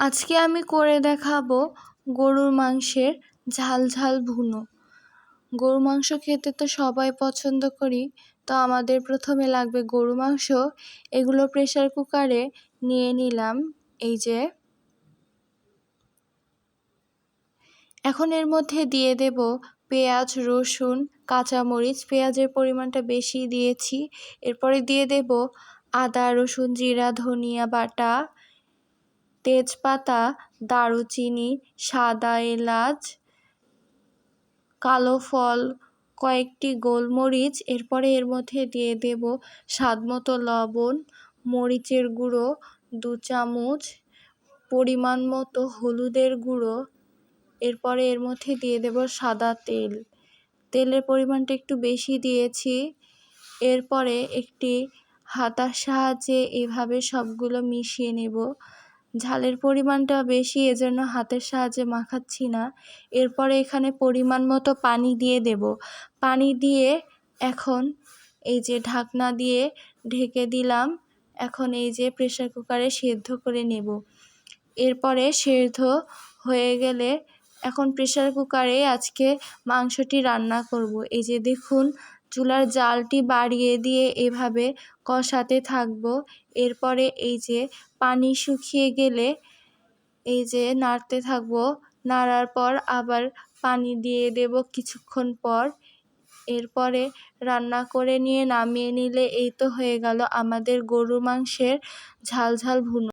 আজকে আমি করে দেখাবো গরুর মাংসের ঝাল ঝাল ভুনো। গরু মাংস খেতে তো সবাই পছন্দ করি, তো আমাদের প্রথমে লাগবে গরু মাংস। এগুলো প্রেশার কুকারে নিয়ে নিলাম, এই যে। এখন এর মধ্যে দিয়ে দেব পেঁয়াজ, রসুন, কাঁচামরিচ। পেঁয়াজের পরিমাণটা বেশি দিয়েছি। এরপরে দিয়ে দেব আদা, রসুন, জিরা, ধনিয়া বাটা। তেজপাতা, দারুচিনি, সাদা এলাচ, কালো ফল, কয়েকটি গোলমরিচ, এরপরে এর মধ্যে দিয়ে দেব স্বাদমতো লবণ, মরিচের গুঁড়ো, দু চামচ পরিমাণ মতো হলুদের গুঁড়ো, এরপরে এর মধ্যে দিয়ে দেব সাদা তেল। তেলের পরিমাণটা একটু বেশি দিয়েছি, এরপরে একটি হাতার সাহায্যে এভাবে সবগুলো মিশিয়ে নেব। ঝালের পরিমাণটা বেশি, এজন্য হাতের সাহায্যে মাখাচ্ছি না। এরপরে এখানে পরিমাণ মতো পানি দিয়ে দেব। পানি দিয়ে এখন এই যে ঢাকনা দিয়ে ঢেকে দিলাম, এখন এই যে প্রেশার কুকারে সেদ্ধ করে নেব। এরপরে সেদ্ধ হয়ে গেলে এখন প্রেশার কুকারে আজকে মাংসটি রান্না করব। এই যে দেখুন, চুলার জালটি বাড়িয়ে দিয়ে এভাবে কষাতে থাকব। এরপরে এই যে পানি শুকিয়ে গেলে এই যে নাড়তে থাকব। নাড়ার পর আবার পানি দিয়ে দেব কিছুক্ষণ পর। এরপরে রান্না করে নিয়ে নামিয়ে নিলে এই তো হয়ে গেল আমাদের গরু মাংসের ঝাল ঝাল ভুনো